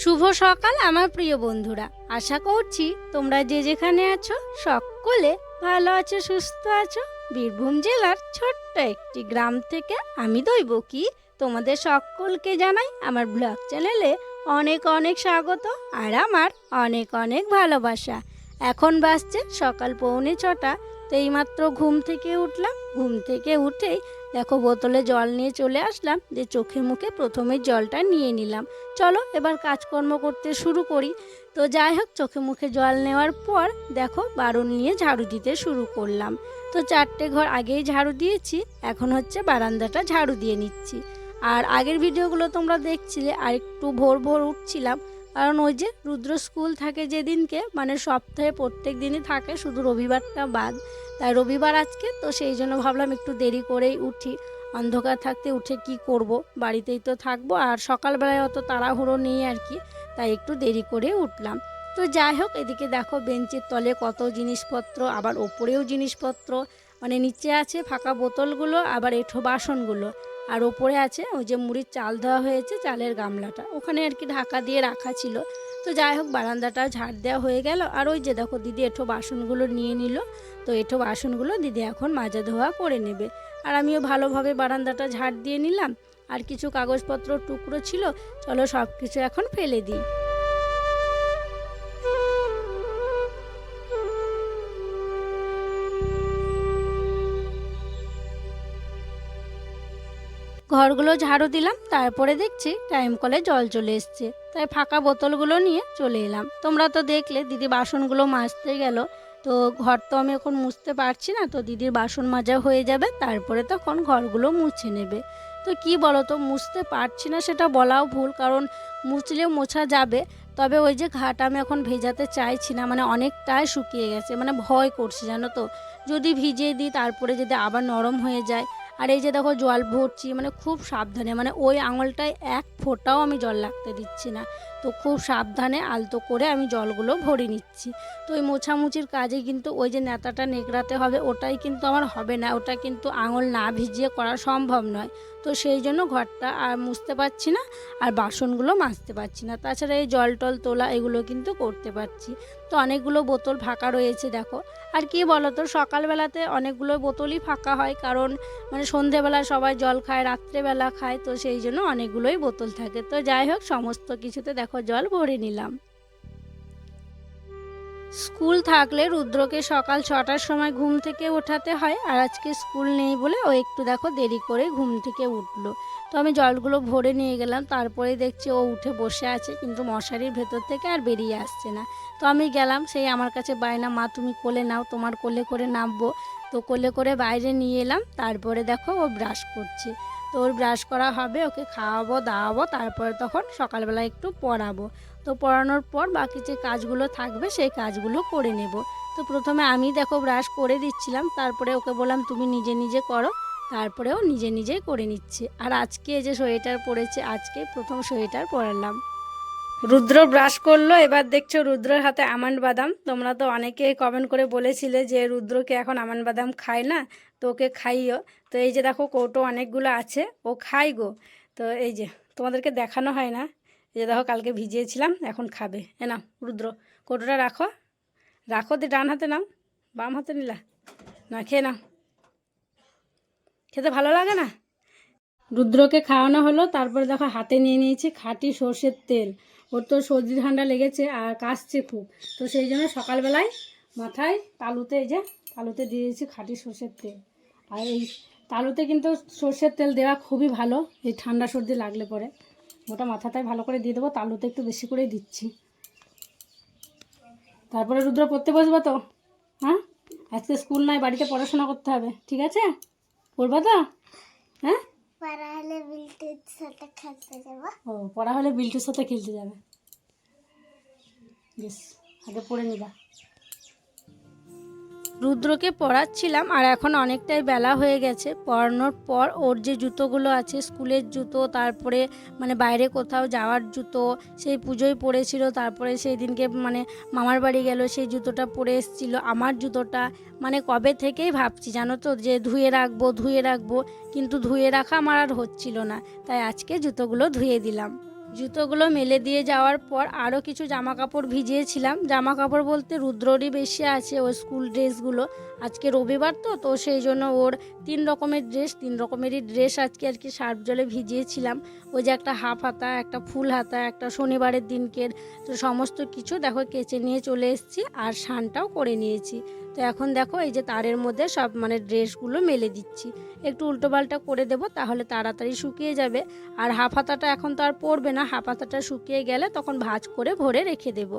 শুভ সকাল, আমার প্রিয় বন্ধুরা। আশা করছি তোমরা যে যেখানে আছো, সকলে ভালো আছো, সুস্থ আছো। বীরভূম জেলার ছোট্ট একটি গ্রাম থেকে আমি দৈব কি তোমাদের সকলকে জানাই আমার ব্লগ চ্যানেলে অনেক অনেক স্বাগত আর আমার অনেক অনেক ভালোবাসা। এখন বাসছে সকাল পৌনে ছটা। তো এইমাত্র ঘুম থেকে উঠলাম। ঘুম থেকে উঠেই দেখো বোতলে জল নিয়ে চলে আসলাম যে চোখে মুখে প্রথমে জলটা নিয়ে নিলাম। চলো এবার কাজকর্ম করতে শুরু করি। তো যাই হোক, চোখে মুখে জল নেওয়ার পর দেখো বারণ নিয়ে ঝাড়ু দিতে শুরু করলাম। তো চারটে ঘর আগেই ঝাড়ু দিয়েছি, এখন হচ্ছে বারান্দাটা ঝাড়ু দিয়ে নিচ্ছি। আর আগের ভিডিওগুলো তোমরা দেখছিলে, আর একটু ভোর ভোর উঠছিলাম কারণ ওই যে রুদ্র স্কুল থাকে যেদিনকে মানে সপ্তাহে প্রত্যেক দিনই থাকে, শুধু রবিবারটা বাদ। তাই রবিবার আজকে, তো সেই জন্য ভাবলাম একটু দেরি করেই উঠি। অন্ধকার থাকতে উঠে কি করব? বাড়িতেই তো থাকব, আর সকালবেলায় অত তাড়াহুড়ো নেই আর কি, তাই একটু দেরি করে উঠলাম। তো যাই হোক, এদিকে দেখো বেঞ্চের তলে কত জিনিসপত্র, আবার ওপরেও জিনিসপত্র মানে নিচে আছে ফাঁকা বোতলগুলো, আবার এঁঠো বাসনগুলো। আর ওপরে আছে ওই যে মুড়ির চাল দেওয়া হয়েছে, চালের গামলাটা। ওখানে আর কি ঢাকা দিয়ে রাখা ছিল। তো যাই হোক বারান্দাটা ঝাড় দেওয়া হয়ে গেল। আর ওই যে দেখো, দিদি এঠো বাসনগুলো নিয়ে নিল। তো এঠো বাসনগুলো দিদি এখন মাজা ধোয়া করে নেবে। আর আমিও ভালোভাবে বারান্দাটা ঝাড় দিয়ে নিলাম। আর কিছু কাগজপত্র টুকরো ছিল, চলো সব কিছু এখন ফেলে দিই। ঘরগুলো ঝাড়ু দিলাম, তারপরে দেখছি টাইম কলে জল চলে এসছে। তাই ফাঁকা বোতলগুলো নিয়ে চলে এলাম। তোমরা তো দেখলে, দিদি বাসনগুলো মাজতে গেল। তো ঘর তো আমি এখন মুছতে পারছি না, তো দিদির বাসন মাজা হয়ে যাবে, তারপরে তখন ঘরগুলো মুছে নেবে। তো কি বলো তো মুছতে পারছি না সেটা বলাও ভুল, কারণ মুছলেও মোছা যাবে। তবে ওই যে ঘাট আমি এখন ভেজাতে চাইছি না মানে অনেকটাই শুকিয়ে গেছে মানে ভয় করছে, জানো তো। যদি ভিজিয়ে দিই, তারপরে যদি আবার নরম হয়ে যায় আর এই যে দেখো জল ভরছি মানে খুব সাবধানে মানে ওই আঙুলটায় এক ফোঁটাও আমি জল লাগতে দিচ্ছি না। তো খুব সাবধানে আলতো করে আমি জলগুলো ভরে নিচ্ছি। তো ওই মোছামুচির কাজে কিন্তু ওই যে নেতাটা নেকড়াতে হবে, ওটাই কিন্তু আমার হবে না, ওটা কিন্তু আঙুল না ভিজিয়ে করা সম্ভব নয়। তো সেই জন্য ঘরটা আর মুছতে পারছি না, আর বাসনগুলো মাজতে পারছি না। তাছাড়া এই জল টল তোলা এগুলো কিন্তু করতে পারছি। তো অনেকগুলো বোতল ফাঁকা রয়েছে দেখো। আর কি বলো তো সকালবেলাতে অনেকগুলো বোতলই ফাঁকা হয়, কারণ মানে সন্ধেবেলা সবাই জল খায়, রাত্রেবেলা খায়, তো সেই জন্য অনেকগুলোই বোতল থাকে। তো যাই হোক, সমস্ত কিছুতে দেখো জল ভরে নিলাম। স্কুল থাকলে রুদ্রকে সকাল ছটার সময় ঘুম থেকে ওঠাতে হয়, আর আজকে স্কুল নেই বলে ও একটু দেখো দেরি করে ঘুম থেকে উঠল। তো আমি জলগুলো ভরে নিয়ে গেলাম তারপরে দেখছি ও উঠে বসে আছে, কিন্তু মশারির ভেতর থেকে আর বেরিয়ে আসছে না। তো আমি গেলাম, সেই আমার কাছে বায়না, মা, তুমি কোলে নাও, তোমার কোলে করে নামবো। তো কোলে করে বাইরে নিয়ে এলাম, তারপরে দেখো ও ব্রাশ করছে। তো ওর ব্রাশ করা হবে, ওকে খাওয়াবো, দাওয়াবো, তারপরে তখন সকালবেলা একটু পড়াবো। তো পড়ানোর পর বাকি যে কাজগুলো থাকবে, সেই কাজগুলো করে নেব। তো প্রথমে আমি দেখো ব্রাশ করে দিচ্ছিলাম, তারপরে ওকে বললাম, তুমি নিজে নিজে করো। তারপরেও নিজে নিজেই করে নিচ্ছে। আর আজকে যে সোয়েটার পরেছে, আজকে প্রথম সোয়েটার পরালাম। রুদ্র ব্রাশ করল, এবার দেখছ রুদ্রের হাতে আমন্ড বাদাম। তোমরা তো অনেকেই কমেন্ট করে বলেছিলে যে রুদ্রকে এখন আমন্ড বাদাম খায় না, তো ওকে খাইও। তো এই যে দেখো কৌটো অনেকগুলো আছে, ও খাই গো। তো এই যে, তোমাদেরকে দেখানো হয় না। যে দেখো কালকে ভিজিয়েছিলাম, এখন খাবে। এ নাও, রুদ্র, কৌটোটা রাখো। রাখো, দিয়ে ডান হাতে নাও, বাম হাতে নিলা। না, খেয়ে নাও। খেতে ভালো লাগে না? রুদ্রকে খাওয়ানো হলো, তারপরে দেখো হাতে নিয়ে নিয়েছি খাঁটি সর্ষের তেল। ওর তো সর্দি ঠান্ডা লেগেছে আর কাশছে খুব। তো সেই জন্য সকালবেলায় মাথায় তালুতে এই যে, তালুতে দিয়েছি খাঁটি সর্ষের তেল। আর এই তালুতে কিন্তু সর্ষের তেল দেওয়া খুবই ভালো, এই ঠান্ডা সর্দি লাগলে পরে। ওটা মাথাটায় ভালো করে দিয়ে দেবো তালুতে একটু বেশি করেই দিচ্ছি। তারপরে রুদ্র পড়তে বসবো তো? হ্যাঁ? আজকে স্কুল নয় বাড়িতে পড়াশোনা করতে হবে ঠিক আছে? পড়বা তো? হ্যাঁ? পড়া হলে বিল্টুর সাথে খেলতে যাব। ও পড়া হলে বিল্টুর সাথে খেলতে যাবে। বেশ আগে পড়ে নিবা। রুদ্রকে পড়াচ্ছিলাম আর এখন অনেকটাই বেলা হয়ে গেছে। পড়ানোর পর ওর যে জুতোগুলো আছে, স্কুলের জুতো, তারপরে মানে বাইরে কোথাও যাওয়ার জুতো, সেই পুজোয় পড়েছিল, তারপরে সেই দিনকে মানে মামার বাড়ি গেল, সেই জুতোটা পরে এসেছিল, আমার জুতোটা। মানে কবে থেকেই ভাবছি জানো তো যে ধুয়ে রাখব ধুয়ে রাখব, কিন্তু ধুয়ে রাখা আমার আর হচ্ছিল না। তাই আজকে জুতোগুলো ধুয়ে দিলাম। জুতোগুলো মেলে দিয়ে যাওয়ার পর আরও কিছু জামা কাপড় ভিজিয়েছিলাম। জামা কাপড় বলতে রুদ্ররই বেশি আছে ওর স্কুল ড্রেসগুলো। আজকে রবিবার তো তো সেই জন্য ওর তিন রকমের ড্রেস তিন রকমেরই ড্রেস আজকে আর কি সার্ফ জলে ভিজিয়েছিলাম। ওই যে একটা হাফ হাতা, একটা ফুল হাতা, একটা শনিবারের দিনকের, তো সমস্ত কিছু দেখো কেচে নিয়ে চলে এসেছি আর শানটাও করে নিয়েছি। তো এখন দেখো এই যে তারের মধ্যে সব মানে ড্রেসগুলো মেলে দিচ্ছি। একটু উল্টোপাল্টা করে দেবো, তাহলে তাড়াতাড়ি শুকিয়ে যাবে। আর হাফ হাতাটা এখন তো আর পড়বে না হাফ হাপাতাটা শুকিয়ে গেলে তখন ভাজ করে ভরে রেখে দেব।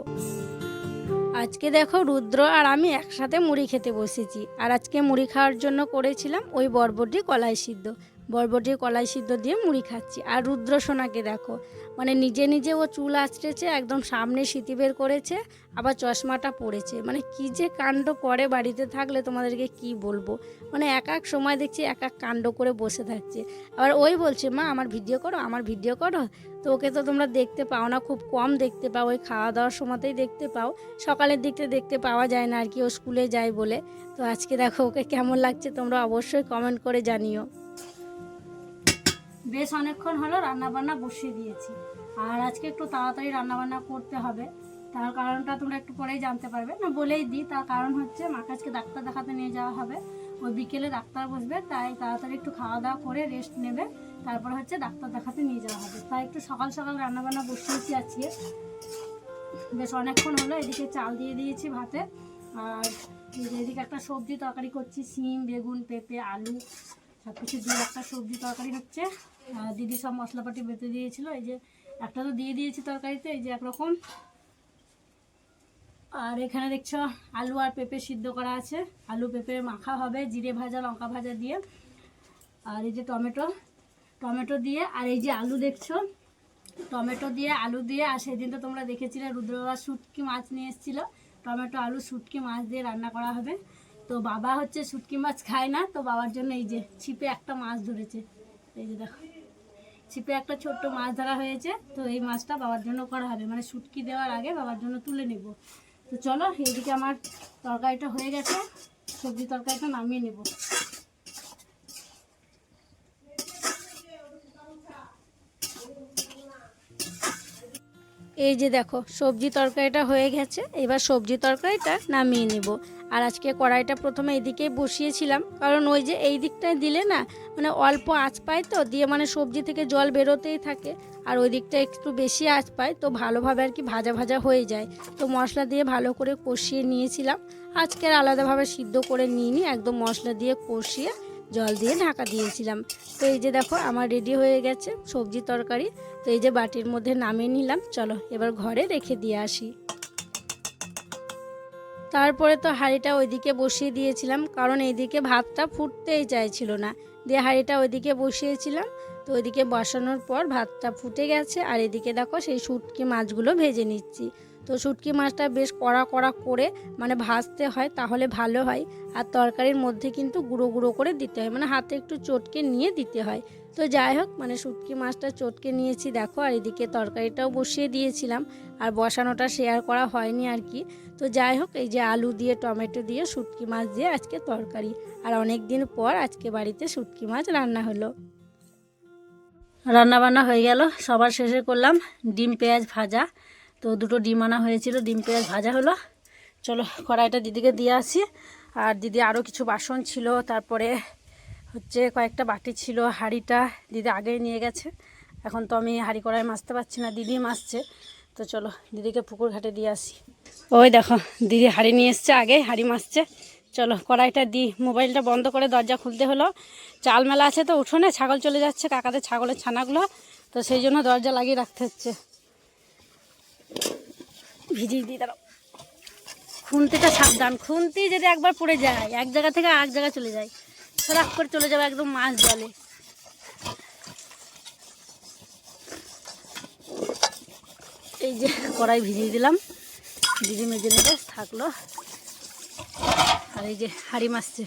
আজকে দেখো রুদ্র আর আমি একসাথে মুড়ি খেতে বসেছি। আর আজকে মুড়ি খাওয়ার জন্য করেছিলাম ওই বরবটি কলাই সিদ্ধ। বরবটি কলাই সিদ্ধ দিয়ে মুড়ি খাচ্ছি। আর রুদ্র সোনাকে দেখো মানে নিজে নিজে ও চুল আঁচড়েছে, একদম সামনে সিঁতি বের করেছে, আবার চশমাটা পড়েছে মানে কি যে কাণ্ড করে বাড়িতে থাকলে তোমাদেরকে কি বলব? মানে এক এক সময় দেখছি এক এক কাণ্ড করে বসে থাকছে। আবার ওই বলছে, মা, আমার ভিডিও করো, আমার ভিডিও করো। তো ওকে তো তোমরা দেখতে পাও না, খুব কম দেখতে পাও, ওই খাওয়া দাওয়ার সময়তেই দেখতে পাও। সকালের দিকটা দেখতে পাওয়া যায় না আর কি, ও স্কুলে যায় বলে। তো আজকে দেখো ওকে কেমন লাগছে, তোমরা অবশ্যই কমেন্ট করে জানিও। বেশ অনেকক্ষণ হলো রান্নাবান্না বসিয়ে দিয়েছি। আর আজকে একটু তাড়াতাড়ি রান্নাবান্না করতে হবে। তার কারণটা তোমরা একটু পরেই জানতে পারবে। না, বলেই দিই, তার কারণ হচ্ছে মাকে আজকে ডাক্তার দেখাতে নিয়ে যাওয়া হবে। ওই বিকেলে ডাক্তার বসবে, তাই তাড়াতাড়ি একটু খাওয়া দাওয়া করে রেস্ট নেবে। তারপর হচ্ছে ডাক্তার দেখাতে নিয়ে যাওয়া হবে। তাই একটু সকাল সকাল রান্নাবান্না বসিয়েছি আজকে। বেশ অনেকক্ষণ হলো, এদিকে চাল দিয়ে দিয়েছি ভাতে। আর এদিকে একটা সবজি তরকারি করছি, সিম, বেগুন, পেঁপে, আলু সব কিছু দিয়ে একটা সবজি তরকারি হচ্ছে। দিদি সব মশলাপাতি বেঁধে দিয়েছিল, এই যে একটা তো দিয়ে দিয়েছি তরকারিতে, এই যে একরকম। আর এখানে দেখছ আলু আর পেঁপে সিদ্ধ করা আছে। আলু, পেঁপে মাখা হবে, জিরে ভাজা, লঙ্কা ভাজা দিয়ে। আর এই যে টমেটো টমেটো দিয়ে, আর এই যে আলু দেখছ, টমেটো দিয়ে, আলু দিয়ে, আর সেদিন তো তোমরা দেখেছিলে রুদ্রবাবা শুটকি মাছ নিয়ে এসেছিল। টমেটো, আলু, শুটকি মাছ দিয়ে রান্না করা হবে। তো বাবা হচ্ছে শুটকি মাছ খায় না, তো বাবার জন্য এই যে ছিপে একটা মাছ ধরেছে। এই যে দেখো। ছিপে একটা ছোট্ট মাছ ধরা হয়েছে, তো এই মাছটা বাবার জন্য করা হবে। মানে শুটকি দেওয়ার আগে বাবার জন্য তুলে নেব। তো চলো, এইদিকে আমার তরকারিটা হয়ে গেছে, সবজি তরকারিটা নামিয়ে নেব। এই যে দেখো, সবজি তরকারিটা হয়ে গেছে, এবার সবজি তরকারিটা নামিয়ে নেব। আর আজকে কড়াইটা প্রথমে এদিকেই বসিয়েছিলাম। কারণ ওই যে এই দিকটায় দিলে না মানে অল্প আঁচ পায় তো, দিয়ে মানে সবজি থেকে জল বেরোতেই থাকে। আর ওই দিকটা একটু বেশি আঁচ পায়, তো ভালোভাবে আর কি ভাজা ভাজা হয়ে যায়। তো মশলা দিয়ে ভালো করে কষিয়ে নিয়েছিলাম। আজকে আর আলাদাভাবে সিদ্ধ করে নিইনি, একদম মশলা দিয়ে কষিয়ে জল দিয়ে ঢাকা দিয়েছিলাম। তো এই যে দেখো, আমার রেডি হয়ে গেছে সবজি তরকারি। তো এই যে বাটির মধ্যে নামিয়ে নিলাম। চলো, এবার ঘরে রেখে দিয়ে আসি। তারপরে তো হাঁড়িটা ওইদিকে বসিয়ে দিয়েছিলাম, কারণ এইদিকে ভাতটা ফুটতেই চাইছিল না। দিয়ে হাঁড়িটা ওইদিকে বসিয়েছিলাম, তো ওইদিকে বসানোর পর ভাতটা ফুটে গেছে, আর এদিকে দেখো সেই শুটকি মাছগুলো ভেজে নিচ্ছি। তো শুটকি মাছটা বেশ কড়া কড়া করে মানে ভাজতে হয়, তাহলে ভালো হয়। আর তরকারির মধ্যে কিন্তু গুঁড়ো গুঁড়ো করে দিতে হয় মানে হাতে একটু চটকে নিয়ে দিতে হয়। তো যাই হোক মানে শুটকি মাছটা চটকে নিয়েছি, দেখো, আর এদিকে তরকারিটাও বসিয়ে দিয়েছিলাম, আর বসানোটা শেয়ার করা হয়নি আর কি। তো যাই হোক, এই যে আলু দিয়ে, টমেটো দিয়ে, শুটকি মাছ দিয়ে আজকে তরকারি। আর অনেক দিন পর আজকে বাড়িতে শুটকি মাছ রান্না হলো। রান্না বান্না হয়ে গেল, সবার শেষে করলাম ডিম পেঁয়াজ ভাজা। তো দুটো ডিম আনা হয়েছিল, ডিম পেঁয়াজ ভাজা হলো। চলো কড়াইটা দিদিকে দিয়ে আসি। আর দিদি আরও কিছু বাসন ছিল, তারপরে হচ্ছে কয়েকটা বাটি ছিল, হাঁড়িটা দিদি আগেই নিয়ে গেছে। এখন তো আমি হাঁড়ি কড়াই মাজতে পারছি না দিদি মাজছে। তো চলো দিদিকে পুকুর ঘাটে দিয়ে আসি। ওই দেখো, দিদি হাঁড়ি নিয়ে এসছে আগে, হাঁড়ি মাজছে। চলো কড়াইটা দিই। মোবাইলটা বন্ধ করে দরজা খুলতে হলো। চাল মেলা আছে তো, উঠোনে ছাগল চলে যাচ্ছে, কাকাদের ছাগলের ছানাগুলো। তো সেই জন্য দরজা লাগিয়ে রাখতে হচ্ছে। ভিজিয়ে দিই দাঁড়াও। খুন্তিটা সাবধান, খুন্তি যদি একবার পড়ে যায়, এক জায়গা থেকে আরেক জায়গায় চলে যায় সরাক করে চলে যাবে একদম মাছ জলে। এই যে কড়াই ভিজিয়ে দিলাম দিদি মেজে নেবে থাকল। আর এই যে হাড়ি মাছছে।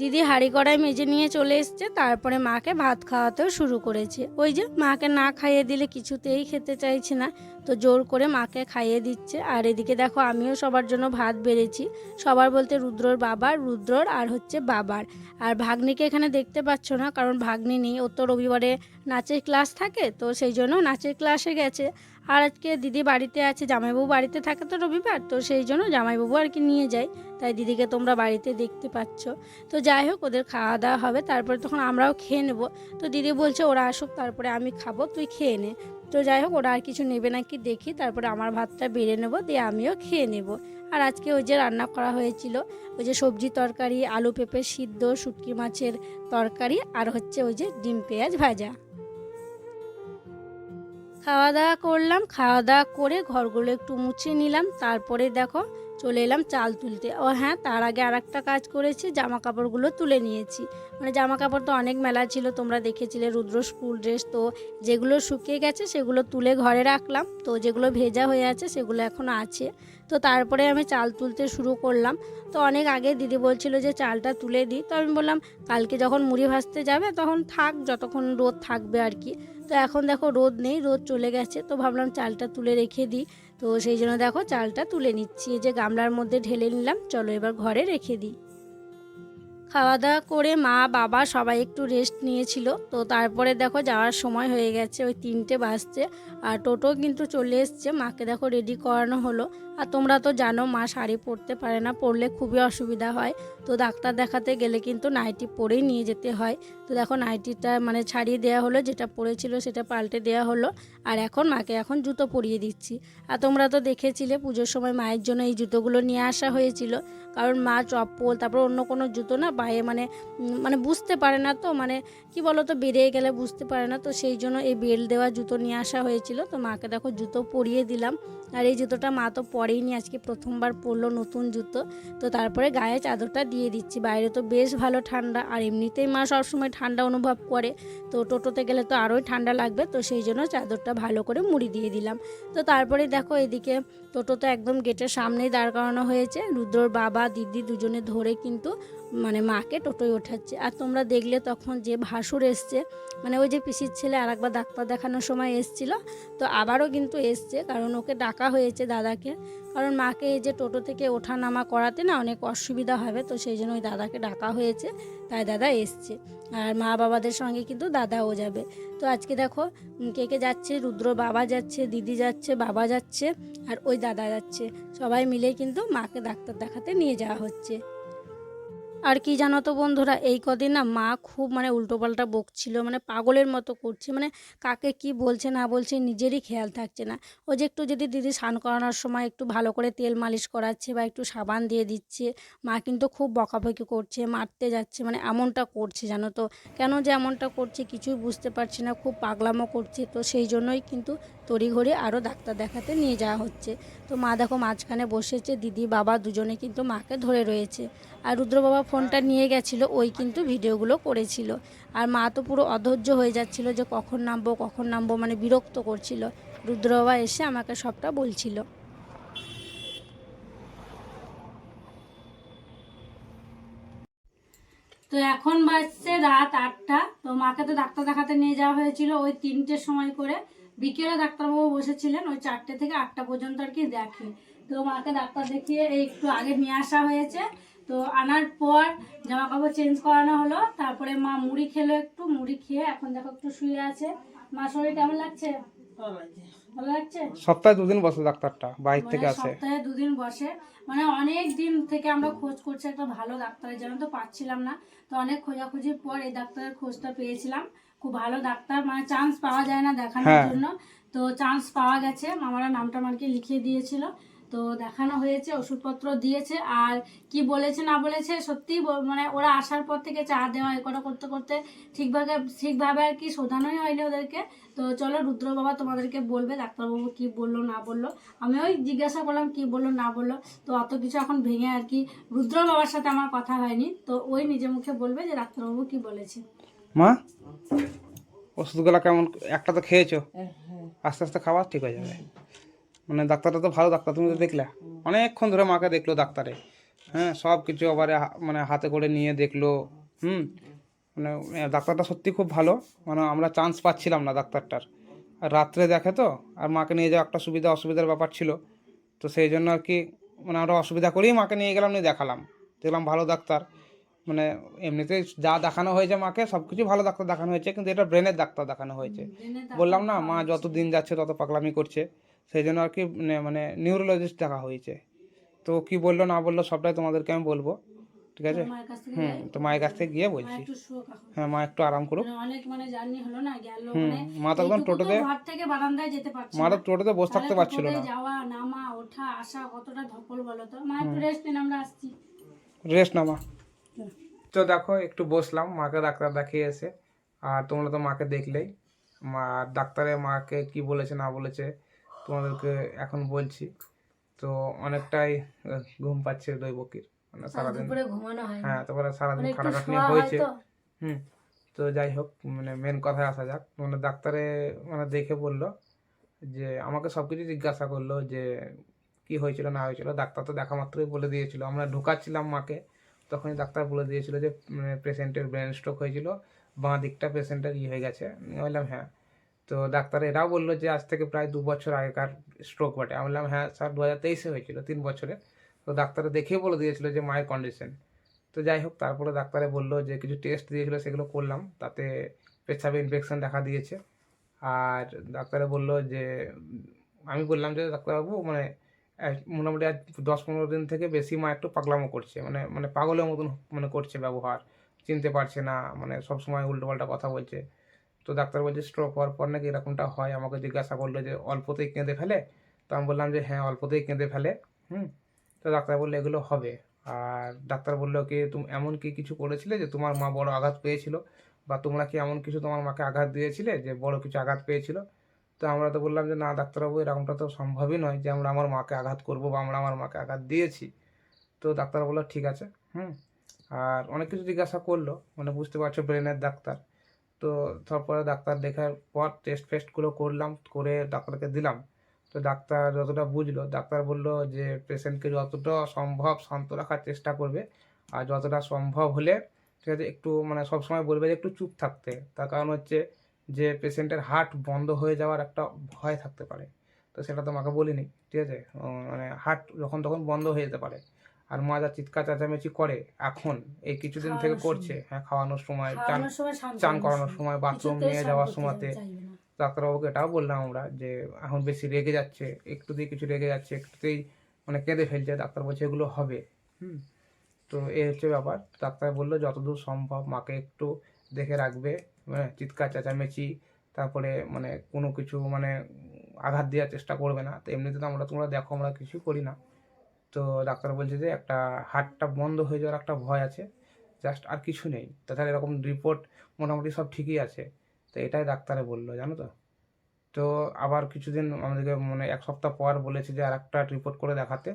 দিদি হাঁড়ি কড়াই মেজে নিয়ে চলে এসছে, তারপরে মাকে ভাত খাওয়াতেও শুরু করেছে। ওই যে মাকে না খাইয়ে দিলে কিছুতেই খেতে চাইছে না, তো জোর করে মাকে খাইয়ে দিচ্ছে। আর এদিকে দেখো আমিও সবার জন্য ভাত বেড়েছি। সবার বলতে রুদ্রর বাবার, রুদ্রর আর হচ্ছে বাবার। আর ভাগ্নিকে এখানে দেখতে পাচ্ছ না, কারণ ভাগ্নি নেই। ও তো রবিবারে নাচের ক্লাস থাকে, তো সেই জন্য নাচের ক্লাসে গেছে। আর আজকে দিদি বাড়িতে আছে, জামাইবাবু বাড়িতে থাকে তো রবিবার, তো সেই জন্য জামাইবাবু আর কি নিয়ে যায় তাই দিদিকে তোমরা বাড়িতে দেখতে পাচ্ছ। তো যাই হোক, ওদের খাওয়া দাওয়া হবে, তারপরে তখন আমরাও খেয়ে নেব। তো দিদি বলছে, ওরা আসুক, তারপরে আমি খাব, তুই খেয়ে নে। তো যাই হোক, ওরা আর কিছু নেবে নাকি দেখি, তারপরে আমার ভাতটা বেড়ে নেব, দিয়ে আমিও খেয়ে নেব। আর আজকে ওই যে রান্না করা হয়েছিল, ওই যে সবজি তরকারি, আলু পেঁপে সিদ্ধ, শুটকি মাছের তরকারি, আর হচ্ছে ওই যে ডিম পেঁয়াজ ভাজা। খাওয়া দাওয়া করলাম খাওয়া দাওয়া করে ঘরগুলো একটু মুছে নিলাম। তারপরে দেখো চলে এলাম চাল তুলতে। ও হ্যাঁ তার আগে আর একটা কাজ করেছি জামা কাপড়গুলো তুলে নিয়েছি। মানে জামা কাপড় তো অনেক মেলা ছিল, তোমরা দেখেছিলে রুদ্র স্কুল ড্রেস তো, যেগুলো শুকিয়ে গেছে সেগুলো তুলে ঘরে রাখলাম। তো যেগুলো ভেজা হয়ে আছে সেগুলো এখনও আছে। তো তারপরে আমি চাল তুলতে শুরু করলাম। তো অনেক আগে দিদি বলছিল যে চালটা তুলে দিই। তো আমি বললাম, কালকে যখন মুড়ি ভাজতে যাবে তখন থাক, যতক্ষণ রোদ থাকবে আর কি। তো এখন দেখো রোদ নেই, রোদ চলে গেছে। তো ভাবলাম চালটা তুলে রেখে দিই। তো সেই জন্য দেখো চালটা তুলে নিচ্ছি। এই যে গামলার মধ্যে ঢেলে নিলাম। চলো এবার ঘরে রেখে দিই। খাওয়া দাওয়া করে মা, বাবা সবাই একটু রেস্ট নিয়েছিল। তো তারপরে দেখো যাওয়ার সময় হয়ে গেছে। ওই তিনটে বাজছে। আর টোটো কিন্তু চলে এসছে। মাকে দেখো রেডি করানো হলো। আর তোমরা তো জানো, মা শাড়ি পরতে পারে না, পরলে খুবই অসুবিধা হয়। তো ডাক্তার দেখাতে গেলে কিন্তু নাইটি পরেই নিয়ে যেতে হয়। তো দেখো, নাইটিটা মানে ছাড়িয়ে দেওয়া হলো, যেটা পরেছিল সেটা পাল্টে দেওয়া হলো। আর এখন মাকে এখন জুতো পরিয়ে দিচ্ছি। আর তোমরা তো দেখেছিলে, পুজোর সময় মায়ের জন্য এই জুতোগুলো নিয়ে আসা হয়েছিল। কারণ মা চপ্পল, তারপর অন্য কোনো জুতো না পায়ে মানে মানে বুঝতে পারে না তো মানে কি বলো তো বেরিয়ে গেলে বুঝতে পারে না তো, সেই জন্য এই বেল্ট দেওয়া জুতো নিয়ে আসা হয়েছিল। তো মাকে দেখো, জুতো পরিয়ে দিলাম। আর এই জুতোটা মা তো পরেইনি আজকে প্রথমবার পরলো নতুন জুতো। তো তারপরে গায়ে চাদরটা দিয়ে দিচ্ছি। বাইরে তো বেশ ভালো ঠান্ডা, আর এমনিতেই মা সবসময় ঠান্ডা অনুভব করে। তো টোটোতে গেলে তো আরোই ঠান্ডা লাগবে, তো সেই জন্য চাদরটা ভালো করে মুড়ি দিয়ে দিলাম। তো তারপরে দেখো এদিকে টোটো তো একদম গেটের সামনেই দাঁড় করানো হয়েছে। রুদ্রর বাবা, দিদি দুজনে ধরে কিন্তু মানে মাকে টোটোয় ওঠাচ্ছে। আর তোমরা দেখলে তখন যে ভাসুর এসছে মানে ওই যে পিসির ছেলে আর একবার ডাক্তার দেখানোর সময় এসছিল, তো আবারও কিন্তু এসছে, কারণ ওকে ডাকা হয়েছে দাদাকে। কারণ মাকে এই যে টোটো থেকে ওঠা নামা করাতে না অনেক অসুবিধা হবে, তো সেই জন্য ওই দাদাকে ডাকা হয়েছে, তাই দাদা এসছে। আর মা বাবাদের সঙ্গে কিন্তু দাদাও যাবে। তো আজকে দেখো কে কে যাচ্ছে? রুদ্র বাবা যাচ্ছে, দিদি যাচ্ছে, বাবা যাচ্ছে, আর ওই দাদা যাচ্ছে। সবাই মিলে কিন্তু মাকে ডাক্তার দেখাতে নিয়ে যাওয়া হচ্ছে। আর কি জানো তো বন্ধুরা, এই কদিন না মা খুব মানে উল্টোপাল্টা বকছিল মানে পাগলের মতো করছে মানে কাকে কি বলছে না বলছে নিজেরই খেয়াল থাকছে না। ও যে একটু যদি দিদি স্নান করানোর সময় একটু ভালো করে তেল মালিশ করাচ্ছে বা একটু সাবান দিয়ে দিচ্ছে, মা কিন্তু খুব বকাবকি করছে, মারতে যাচ্ছে মানে এমনটা করছে জানো তো। কেন যে এমনটা করছে কিছুই বুঝতে পারছি না, খুব পাগলামো করছে, তো সেই জন্যই কিন্তু তড়িঘড়ি আরও ডাক্তার দেখাতে নিয়ে যাওয়া হচ্ছে। তো মা দেখো মাঝখানে বসেছে, দিদি, বাবা দুজনে কিন্তু মাকে ধরে রয়েছে। আর রুদ্র বাবা ফোনটা নিয়ে গেছিল, ওই কিন্তু ভিডিওগুলো করেছিল। আর মা তো পুরো অধৈর্য হয়ে যাচ্ছিল যে কখন নামবো কখন নামবো মানে বিরক্ত করছিল। রুদ্র বাবা এসে আমাকে সবটা বলছিল। তো এখন বাজছে রাত আটটা। তো মাকে তো ডাক্তার দেখাতে নিয়ে যাওয়া হয়েছিল ওই তিনটের সময় করে। বিকেলে ডাক্তারবাবু বসেছিলেন ওই চারটে থেকে আটটা পর্যন্ত আর কি দেখে। তো মাকে ডাক্তার দেখিয়ে এই একটু আগে নিয়ে আসা হয়েছে। তো আনার পর জামা কাপড় চেঞ্জ করানো হলো তারপরে মা মুড়ি খেলো একটু মুড়ি খেয়ে এখন দেখো একটু শুয়ে আছে। মা শরীর কেমন লাগছে? ভালো লাগছে? সপ্তাহে দুদিন বসে ডাক্তারটা বাইরে মানে থেকে আসে। সপ্তাহে দুদিন বসে। মানে অনেক দিন থেকে আমরা খোঁজ করছি একটা ভালো ডাক্তারের জন্য তো পাচ্ছিলাম না। তো অনেক খোঁজাখুঁজির পর এই ডাক্তারের খোঁজটা পেয়েছিলাম। খুব ভালো ডাক্তার মানে চান্স পাওয়া যায় না দেখানোর হ্যাঁ। জন্য। তো চান্স পাওয়া গেছে মামারা নামটা আমাকে লিখিয়ে দিয়েছিল। তো দেখানো হয়েছে ওষুধপত্র দিয়েছে আর কি বলেছে না বলেছে সত্যি মানে ওরা আসার পর থেকে চা দেওয়া এ করা করতে করতে ঠিকভাবে ঠিকভাবে আর কি শোধানোই হয়নি ওদেরকে। তো চলো রুদ্র বাবা তোমাদেরকে বলবে ডাক্তারবাবু কি বলল না বলল। আমি ওই জিজ্ঞাসা করলাম কি বলল না বলল। তো অত কিছু এখন ভেঙে আর কি রুদ্র বাবার সাথে আমার কথা হয়নি। তো ওই নিজে মুখে বলবে যে ডাক্তারবাবু কি বলেছে। মা? ওষুধগুলো কেমন একটা তো খেয়েছো? আস্তে আস্তে খাওয়া ঠিক হয়ে যাবে। মানে ডাক্তারটা তো ভালো ডাক্তার তুমি তো দেখলে। অনেকক্ষণ ধরে মাকে দেখল ডাক্তারে। হ্যাঁ সব কিছু আবার মানে হাতে করে নিয়ে দেখল। হুম মানে ডাক্তারটা সত্যি খুব ভালো। মানে আমরা চান্স পাচ্ছিলাম না ডাক্তারটার। আর রাত্রে দেখে তো আর মাকে নিয়ে যাওয়া একটা সুবিধা অসুবিধার ব্যাপার ছিল। তো সেই জন্য আর কি মানে আমরা অসুবিধা করেই মাকে নিয়ে গেলাম নিয়ে দেখালাম। দেখলাম ভালো ডাক্তার। মানে এমনিতে যা দেখানো হয়েছে মাকে সব কিছু ভালো ডাক্তার দেখানো হয়েছে কিন্তু এটা ব্রেনের ডাক্তার দেখানো হয়েছে। বললাম না মা যত দিন যাচ্ছে তত পাগলামি করছে। সেই জন্য আর কি মানে মানে নিউরোলজিস্ট দেখা হয়েছে। তো কি বলল না বলল সবটাই তোমাদেরকে আমি বলব ঠিক আছে? হুম তো মায়ের কাছ থেকে গিয়ে বলছি। হ্যাঁ মা একটু আরাম করুক। মানে মানে হুম মানে মা তো একদম টোটোতে মা তো টোটোতে বসে থাকতে পারছিল না। নামা রেস্ট নিন আমরা আসছি। রেস্ট না মা তো দেখো একটু বসলাম মাকে ডাক্তার দেখিয়ে এসে আর তোমরা তো মাকে দেখলেই। মা ডাক্তারে মাকে কি বলেছে না বলেছে তোমাদেরকে এখন বলছি। তো অনেকটাই ঘুম পাচ্ছে দৈবকীর মানে সারাদিন হয় তারপরে সারাদিন মানে খাটাখাটনি হয়েছে। হুম তো যাই হোক মানে মেন কথায় আসা যাক। মানে ডাক্তারে মানে দেখে বলল যে আমাকে সব কিছু জিজ্ঞাসা করল যে কি হয়েছিল না হয়েছিল। ডাক্তার তো দেখা মাত্রই বলে দিয়েছিল। আমরা ঢুকাচ্ছিলাম মাকে। তখনই ডাক্তার বলে দিয়েছিল যে পেশেন্টের ব্রেন স্ট্রোক হয়েছিল, বাঁ দিকটা পেশেন্টের ইয়ে হয়ে গেছে। আমি বললাম হ্যাঁ। তো ডাক্তার এরাও বলল যে, আজ থেকে প্রায় দু বছর আগেকার স্ট্রোক বটে। আমি বললাম হ্যাঁ স্যার দু হাজার তেইশে হয়েছিল, তিন বছরে। তো ডাক্তারে দেখেই বলে দিয়েছিল যে, মায়ের কন্ডিশন তো যাই হোক, তারপরে ডাক্তারে বলল যে, কিছু টেস্ট দিয়েছিলো, সেগুলো করলাম। তাতে পেছাবে ইনফেকশন দেখা দিয়েছে। আর ডাক্তারে বলল যে, আমি বললাম যে, ডাক্তারবাবু মানে মোটামুটি আজ দশ পনেরো দিন থেকে বেশি মা একটু পাগলামো করছে। মানে মানে পাগলের মতন মানে করছে ব্যবহার। চিনতে পারছে না মানে সব সময় উল্টোপাল্টা কথা বলছে। তো ডাক্তার বলছে স্ট্রোক হওয়ার পর নাকি এরকমটা হয়? আমাকে জিজ্ঞাসা করল যে, অল্পতেই কেঁদে ফেলে? তো আমি বললাম যে হ্যাঁ অল্পতেই কেঁদে ফেলে। হুম? তো ডাক্তার বলল, এগুলো হবে। আর ডাক্তার বলল, কি তুমি, এমন কি কিছু করেছিলে যে তোমার মা বড় আঘাত পেয়েছিল? বা তোমরা কি এমন কিছু তোমার মাকে আঘাত দিয়েছিলে যে বড় কিছু আঘাত পেয়েছিল? তো আমরা তো বললাম যে, না, ডাক্তারবাবু, এরকমটা তো সম্ভবই নয় যে, আমরা আমার মাকে আঘাত করব বা আমরা আমার মাকে আঘাত দিয়েছি। তো ডাক্তার বলল, ঠিক আছে। হুম। আর অনেক কিছু জিজ্ঞাসা করল মানে বুঝতে পারছ, ব্রেনের ডাক্তার। তো তারপরে ডাক্তার দেখার পর টেস্ট ফেস্টগুলো করলাম, করে ডাক্তারকে দিলাম। তো ডাক্তার যতটা বুঝলো, ডাক্তার বলল যে, পেশেন্টকে যতটা সম্ভব শান্ত রাখার চেষ্টা করবে। আর যতটা সম্ভব হলে, ঠিক আছে, একটু মানে সবসময় বলবে যে, একটু চুপ থাকতে। তার কারণ হচ্ছে যে পেশেন্টের হার্ট বন্ধ হয়ে যাওয়ার একটা ভয় থাকতে পারে। তো সেটা তো মাকে বলিনি ঠিক আছে? মানে হার্ট যখন তখন বন্ধ হয়ে যেতে পারে। আর মা যা চিৎকার চেঁচামেচি করে এখন এই কিছুদিন থেকে করছে হ্যাঁ খাওয়ানোর সময় চান চান করানোর সময় বাথরুম নিয়ে যাওয়ার সময়তে ডাক্তারবাবুকে এটাও বললাম আমরা যে এখন বেশি রেগে যাচ্ছে একটুতেই কিছু রেগে যাচ্ছে একটুতেই মানে কেঁদে ফেলছে ডাক্তার বলছে এগুলো হবে। হুম তো এই হচ্ছে ব্যাপার। ডাক্তার বলল যতদূর সম্ভব মাকে একটু দেখে রাখবে। মানে চিৎকার, চেঁচামেচি, তারপরে মানে কোনো কিছু মানে আঘাত দেওয়ার চেষ্টা করবে না। তো এমনিতে তো আমরা তোমরা দেখো, আমরা কিছু করি না। তো ডাক্তার বলছে যে একটা হার্টটা বন্ধ হয়ে যাওয়ার একটা ভয় আছে জাস্ট আর কিছু নেই। তাছাড়া এরকম রিপোর্ট মোটামুটি সব ঠিকই আছে। তো এটাই ডাক্তারে বলল, জানো তো? তো আবার কিছুদিন আমাদেরকে মানে এক সপ্তাহ পর বলেছে যে আর একটা রিপোর্ট করে দেখাতে।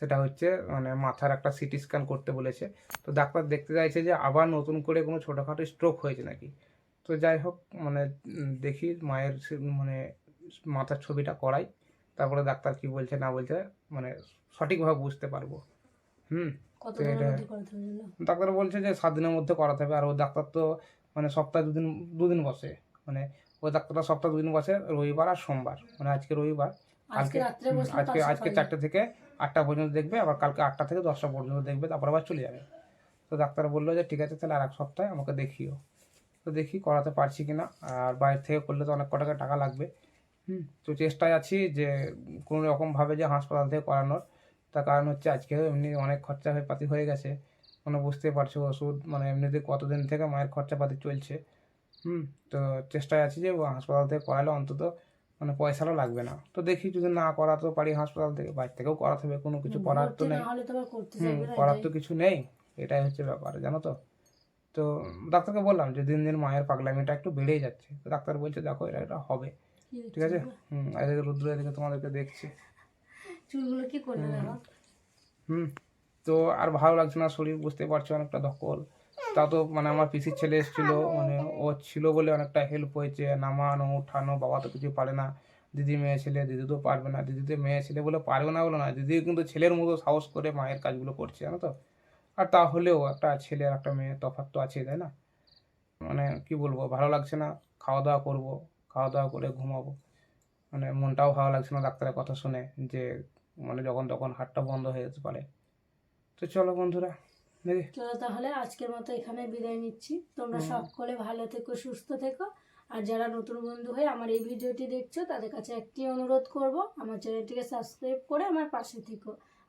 সেটা হচ্ছে মানে মাথার একটা সিটি স্ক্যান করতে বলেছে। তো ডাক্তার দেখতে চাইছে যে আবার নতুন করে কোনো ছোটোখাটো স্ট্রোক হয়েছে নাকি? তো যাই হোক মানে দেখি মায়ের মানে মাথার ছবিটা করাই। তারপরে ডাক্তার কি বলছে না বলছে মানে সঠিকভাবে বুঝতে পারব। হুম? ডাক্তার বলছে যে সাত দিনের মধ্যে করাতে হবে। আর ও ডাক্তার তো মানে সপ্তাহে দুদিন দুদিন বসে। মানে ওই ডাক্তারটা সপ্তাহে দুদিন বসে রবিবার আর সোমবার। মানে আজকে রবিবার আজকে আজকে আজকে চারটে থেকে আটটা পর্যন্ত দেখবে আবার কালকে আটটা থেকে দশটা পর্যন্ত দেখবে তারপর আবার চলে যাবে। তো ডাক্তার বলল যে ঠিক আছে তাহলে আর এক সপ্তাহে আমাকে দেখিও। তো দেখি করাতে পারছি কিনা। আর বাইরে থেকে করলে তো অনেক কটাকা টাকা লাগবে। হুম তো চেষ্টায় আছি যে কোনো রকমভাবে যে হাসপাতাল থেকে করানোর। তার কারণ হচ্ছে আজকে এমনি অনেক খরচা হয়ে পাতি হয়ে গেছে। মানে বুঝতে পারছ ওষুধ মানে এমনিতে কতদিন থেকে মায়ের খরচাপাতি চলছে। হুম তো চেষ্টায় আছি যে ও হাসপাতাল থেকে করালে অন্তত মানে পয়সাটাও লাগবে না। তো দেখি যদি না করাতেও পারি হাসপাতাল থেকে বাইরে থেকেও করাতে হবে কোনো কিছু করার তো নেই। না করতে করার তো কিছু নেই এটাই হচ্ছে ব্যাপার জানো তো? তো ডাক্তারকে বললাম যে দিন দিন মায়ের পাগলামিটা একটু বেড়েই যাচ্ছে। তো ডাক্তার বলছে দেখো এটা এটা হবে। ঠিক আছে? হুম এদিকে রুদ্র এদিকে তোমাদেরকে দেখছি। চুলগুলো কি করলে হুম। তো আর ভালো লাগছে না শরীর বুঝতে পারছ অনেকটা ধকল। তা তো মানে আমার পিসির ছেলে এসেছিল মানে ও ছিল বলে অনেকটা হেল্প হয়েছে নামানো উঠানো বাবা তো কিছু পারে না। দিদি মেয়ে ছেলে দিদি তো পারবে না। দিদি তো মেয়ে ছেলে বলে পারবে না বলে না দিদি কিন্তু ছেলের মতো সাহস করে মায়ের কাজগুলো করছে জানো তো? আর তাহলেও একটা ছেলে আর একটা মেয়ে তফাৎ তো আছে তাই না? মানে কি বলব ভালো লাগছে না খাওয়া দাওয়া করব খাওয়া দাওয়া করে ঘুমাবো। মানে মনটাও ভালো লাগছে না ডাক্তারের কথা শুনে যে মানে যখন তখন হাটটা বন্ধ হয়ে যেতে পারে। তো চলো বন্ধুরা দেখি। চলো তাহলে আজকের মতো এখানে বিদায় নিচ্ছি। তোমরা। সকলে ভালো থেকো সুস্থ থেকো। আর যারা নতুন বন্ধু হয়ে আমার এই ভিডিওটি দেখছ তাদের কাছে একটি অনুরোধ করব আমার চ্যানেলটিকে সাবস্ক্রাইব করে আমার পাশে থেকো।